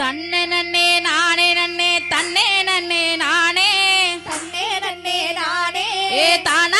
தன்னை நன்னே நானே நன்னே தன்னே நன்னே நானே. தன்னே நன்னே நானே. ஏ தானா